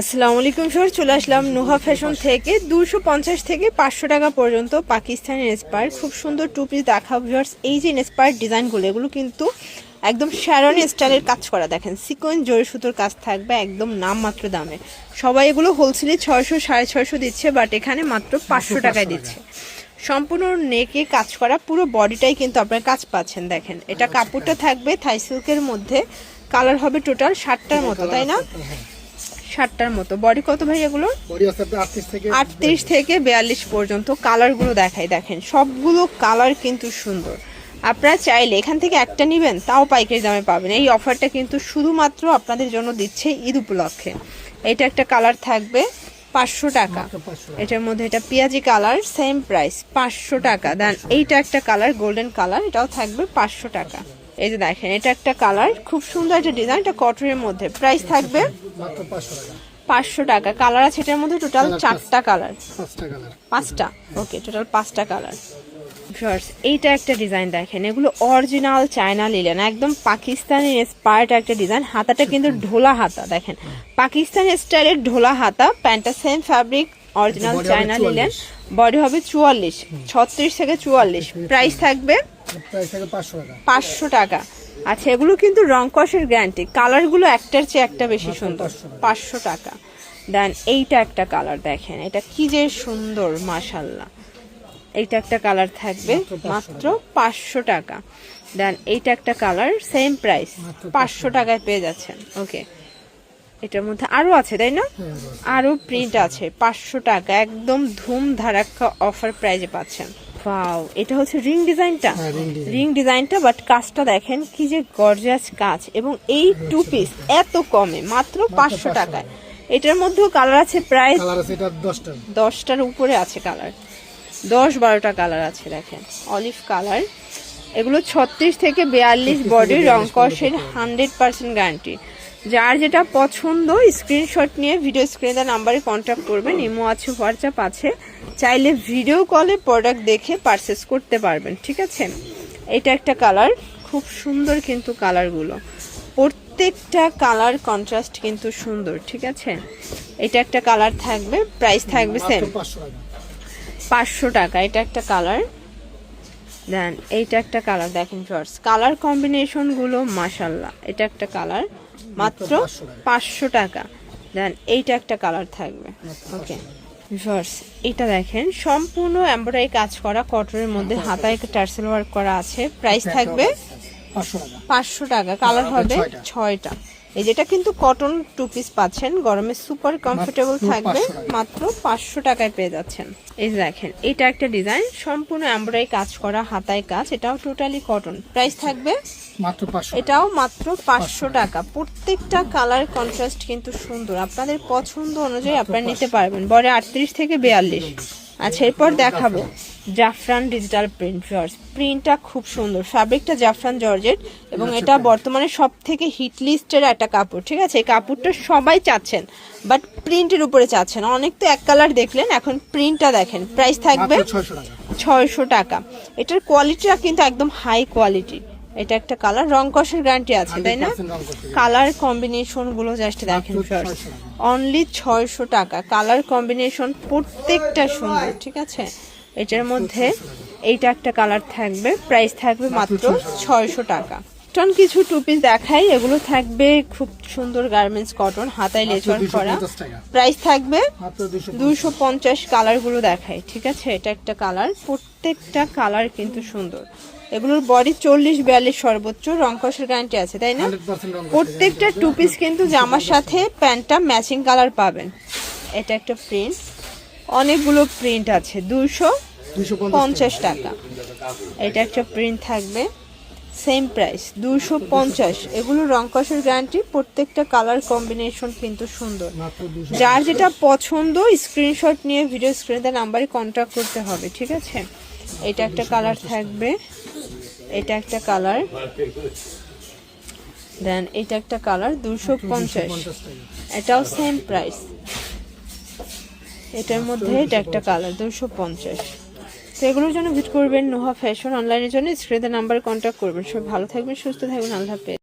আসসালামু আলাইকুম স্যার চলে আসলাম নোহা ফ্যাশন থেকে। দুশো পঞ্চাশ থেকে পাঁচশো টাকা পর্যন্ত পাকিস্তানি ইন্সপায়ার খুব সুন্দর টু পিস দেখা ভিউয়ার্স এই যে ইন্সপায়ার ডিজাইনগুলো এগুলো কিন্তু একদম শ্যারন স্টাইলের কাজ করা। দেখেন সিকোয়েন্স জরি সুতোর কাজ থাকবে একদম নামমাত্র দামে। সবাই এগুলো হোলসেলে ছয়শো সাড়ে ছয়শো দিচ্ছে বাট এখানে মাত্র পাঁচশো টাকায় দিচ্ছে। সম্পূর্ণ নেকে কাজ করা পুরো বডিটাই কিন্তু আপনার কাজ পাচ্ছেন দেখেন। এটা কাপড়টা থাকবে থাই সিল্কের মধ্যে। কালার হবে টোটাল ষাটটার মতো তাই না? ষাটটার মতো। বডি কত ভাই এগুলো আটত্রিশ থেকে বিয়াল্লিশ। পর্যন্ত কালারগুলো দেখাই দেখেন। সবগুলো কালার কিন্তু সুন্দর। আপনারা চাইলে এখান থেকে একটা নেবেন তাও পাইকারি দামে পাবেন। এই অফারটা কিন্তু শুধুমাত্র আপনাদের জন্য দিচ্ছে ঈদ উপলক্ষে। এটা একটা কালার থাকবে পাঁচশো টাকা। এটার মধ্যে এটা পেঁয়াজি কালার সেম প্রাইস পাঁচশো টাকা। দেন এইটা একটা কালার গোল্ডেন কালার এটাও থাকবে পাঁচশো টাকা। এই যে দেখেন এটা একটা কালার খুব সুন্দর একটা ডিজাইন এটা কটনের মধ্যে। প্রাইস থাকবে পাঁচশো টাকা। কালার আছে এটার মধ্যে টোটাল চারটা কালার পাঁচটা ওকে টোটাল পাঁচটা কালার ভিউয়ার্স এইটা একটা ডিজাইন দেখেন। এগুলো অরিজিনাল চায়না লিলেন একদম পাকিস্তানি ইন্সপায়ার্ড একটা ডিজাইন হাতাটা কিন্তু ঢোলা হাতা দেখেন। পাকিস্তানি স্টাইলের ঢোলা হাতা প্যান্টটা সেম ফ্যাব্রিক অরিজিনাল চায়না নিলেন। বডি হবে চুয়াল্লিশ। ছত্রিশ থেকে চুয়াল্লিশ। প্রাইস থাকবে পাঁচশো টাকা। আচ্ছা এগুলো কিন্তু রং কষের গ্যারান্টি কালারগুলো একটার চেয়ে একটা বেশি সুন্দর। পাঁচশো টাকা। দেন এইটা একটা কালার দেখেন। এটা কি যে সুন্দর মাশাল্লাহ এইটা একটা কালার থাকবে মাত্র পাঁচশো টাকা। দেন এইটা একটা কালার সেম প্রাইস পাঁচশো টাকায় পেয়ে যাচ্ছেন। ওকে এটার মধ্যে আরও আছে তাই না? আরও প্রিন্ট আছে পাঁচশো টাকা একদম ধুম ধারাক্কা অফার প্রাইজে পাচ্ছেন। ওয়াও এটা হচ্ছে রিং ডিজাইনটা হ্যাঁ, রিং ডিজাইনটা বাট কাজটা দেখেন কি যে গর্জাস কাজ এবং এই টু পিস এত কমে মাত্র পাঁচশো টাকায়। এটার মধ্যেও কালার আছে প্রায় দশটার। উপরে আছে কালার দশ বারোটা কালার আছে দেখেন। অলিভ কালার এগুলো ছত্রিশ থেকে বিয়াল্লিশ বডি রং কষের হান্ড্রেড পার্সেন্ট গ্যারান্টি যার যেটা পছন্দ স্ক্রিনশট নিয়ে ভিডিও স্ক্রিনে নাম্বারে কন্ট্যাক্ট করবেন। ইমো আছে হোয়াটসঅ্যাপ আছে। চাইলে ভিডিও কলে প্রোডাক্ট দেখে পারচেস করতে পারবেন ঠিক আছে? এটা একটা কালার খুব সুন্দর কিন্তু কালারগুলো প্রত্যেকটা কালার কন্ট্রাস্ট কিন্তু সুন্দর ঠিক আছে? এটা একটা কালার থাকবে প্রাইস থাকবে সেম পাঁচশো টাকা। এটা একটা কালার দেন এইটা একটা কালার দেখেন শর্টস কালার কম্বিনেশনগুলো মাসাল্লাহ এটা একটা কালার মাত্র পাঁচশো টাকা। দেন এইটা একটা কালার থাকবে। ওকে এটা দেখেন সম্পূর্ণ এমব্রয়ডারি কাজ করা কটনের মধ্যে হাতায় টার্সেল ওয়ার্ক করা আছে। প্রাইস থাকবে পাঁচশো টাকা। কালার হবে ছয়টা। এই যেটা কিন্তু কটন টু পিস পাচ্ছেন গরমে সুপার কমফোর্টেবল থাকবে। মাত্র পাঁচশো টাকায় পেয়ে যাচ্ছেন। এই দেখেন এটা একটা ডিজাইন সম্পূর্ণ এমব্রয়ডারি কাজ করা হাতায় কাজ এটাও টোটালি কটন প্রাইস থাকবে এটাও মাত্র পাঁচশো টাকা। প্রত্যেকটা কালার কন্ট্রাস্ট কিন্তু সুন্দর। আপনাদের পছন্দ অনুযায়ী আপনারা নিতে পারবেন। বড় আটত্রিশ থেকে বিয়াল্লিশ। আচ্ছা এরপর দেখাবো। জাফরান ডিজিটাল প্রিন্ট জর্জ প্রিন্টটা খুব সুন্দর। ফ্যাব্রিকটা জাফরান জর্জেট এবং এটা বর্তমানে সব থেকে হিট লিস্টের একটা কাপড় ঠিক আছে? এই কাপড়টা সবাই চাচ্ছেন বাট প্রিন্টের উপরে চাচ্ছেন। অনেক তো এক কালার দেখলেন এখন প্রিন্টটা দেখেন। প্রাইস থাকবে ছয়শো টাকা। এটার কোয়ালিটিটা কিন্তু একদম হাই কোয়ালিটি এটা একটা কালার রং কষের গ্যারান্টি আছে তাই না? 100% রং করতে হবে। কালার কম্বিনেশনগুলো জাস্ট দেখেন মাত্র 600 টাকা। অনলি ছয়শো টাকা। কালার কম্বিনেশন প্রত্যেকটা সুন্দর ঠিক আছে? এটার মধ্যে এইটা একটা কালার থাকবে প্রাইস থাকবে মাত্র ছয়শো টাকা। টন কিছু টু পিস দেখাই এগুলো থাকবে খুব সুন্দর গার্মেন্টস কটন হাতায় দুশো করা। প্রাইস থাকবে দুশো পঞ্চাশ। কালারগুলো দেখাই ঠিক আছে? এটা একটা কালার প্রত্যেকটা কালার কিন্তু সুন্দর। এগুলোর বডি চল্লিশ বিয়াল্লিশ সর্বোচ্চ রং কষের গ্যারান্টি আছে তাই না? প্রত্যেকটা টু পিস কিন্তু জামার সাথে প্যান্টটা ম্যাচিং কালার পাবেন। এটা একটা প্রিন্ট অনেকগুলো প্রিন্ট আছে দুশো পঞ্চাশ টাকা। এটা একটা প্রিন্ট থাকবে। সেম প্রাইস দুশো পঞ্চাশ। এগুলো রং কষের গ্যারান্টি প্রত্যেকটা কালার কম্বিনেশন কিন্তু সুন্দর। যার যেটা পছন্দ স্ক্রিনশট নিয়ে ভিডিও স্ক্রিনে নাম্বারে কন্ট্যাক্ট করতে হবে ঠিক আছে? এটা একটা কালার থাকবে। এটা একটা কালার দেন এটা একটা কালার দুশো পঞ্চাশ। এটাও সেম প্রাইস এটার মধ্যে এটা একটা কালার, দুশো পঞ্চাশ। তো এগুলোর জন্য ভিট করবেন নোহা ফ্যাশন অনলাইনের জন্য। স্ক্রিনে নাম্বার কন্ট্যাক্ট করবেন। সব ভালো থাকবেন, সুস্থ থাকবেন। আল্লাহ হাফেজ।